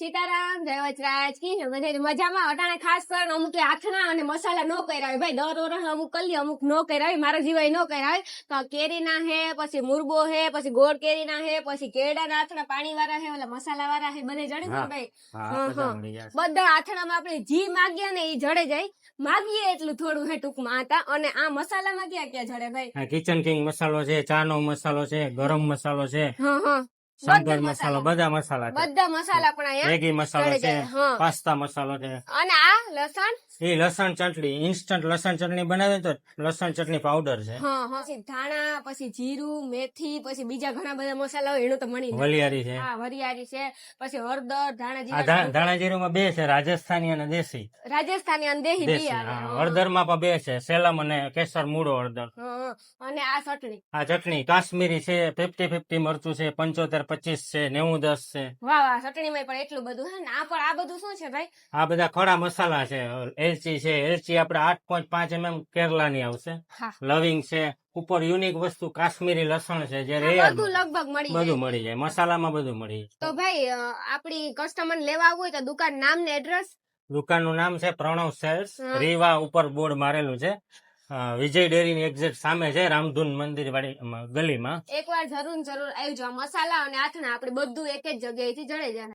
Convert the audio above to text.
સીતારામ જય વચરાજ કી બધે મજામાં? અટાણે ખાસ કરીને અમુક આથણા અને મસાલા નો કર્યા ભાઈ દર વર્ષ અમુક કલી અમુક નો કર્યા મારા જીવાય નો કર્યા તો કેરીના હે પછી મુરબો હે પછી ગોળ કેરીના હે પછી કેળાના આથણા પાણી વાળા હે ઓલા મસાલા વાળા હે બધે જડે ને ભાઈ? હા હા, બધા આથણા માં આથણામાં આપણે જી માગ્યા ને એ જડે જાય. માગીએ એટલું થોડું હે ટૂંકમાં હતા અને આ મસાલામાં ક્યાં ક્યાં જડે ભાઈ? કિચન કિંગ મસાલો છે ચાનો મસાલો છે ગરમ મસાલો છે. હા હા. સાંભર મસાલો બધા મસાલા બધા મસાલા પણ અહીંયા મેગી મસાલો છે પાસ્તા મસાલો છે. અને આ લસણ? એ લસણ ચટણી ઇન્સ્ટન્ટ લસણ ચટણી બનાવે તો લસણ ચટણી પાવડર છે. પછી ધાણા પછી જીરું મેથી પછી બીજા ઘણા બધા મસાલા હોય એનું તો મળી વરિયારી છે. હા વરિયાળી છે. પછી હળદર ધાણા જીરું ધાણા જીરું. માં બે છે રાજસ્થાની અને દેશી. રાજસ્થાની અને દેશી હળદર. હા. પણ બે છે સેલમ અને કેસર મૂળો હળદર. અને આ ચટણી. આ ચટણી કાશ્મીરી છે ફિફ્ટી ફિફ્ટી મરચું છે પંચોતેર પચીસ છે નેવું દસ છે. વાહ વાહ ચટણીમાં પણ એટલું બધું ને? આ પણ આ બધું શું છે ભાઈ? આ બધા ખોડા મસાલા છે એલચી છે એલચી આપડે આઠ પોઈન્ટ પાંચ એમએમ કેરલાની આવશે. લવિંગ છે ઉપર યુનિક વસ્તુ કાશ્મીરી લસણ છે જે બધું લગભગ મળી જાય. બધું મળી જાય મસાલામાં બધું મળી જાય. તો ભાઈ આપણી કસ્ટમર લેવા આવવું હોય તો દુકાન નામ ને એડ્રેસ દુકાનનું નામ છે પ્રણવ સેલ્સ. રીવા ઉપર બોર્ડ મારેલું છે. વિજય ડેરીની એક્ઝેક્ટ સામે છે, રામધૂન મંદિર વાળી ગલીમાં. એકવાર જરૂર જરૂર આવજો આ મસાલા અને આથણા આપણે બધું એક જ જગ્યાએથી જડે જાય.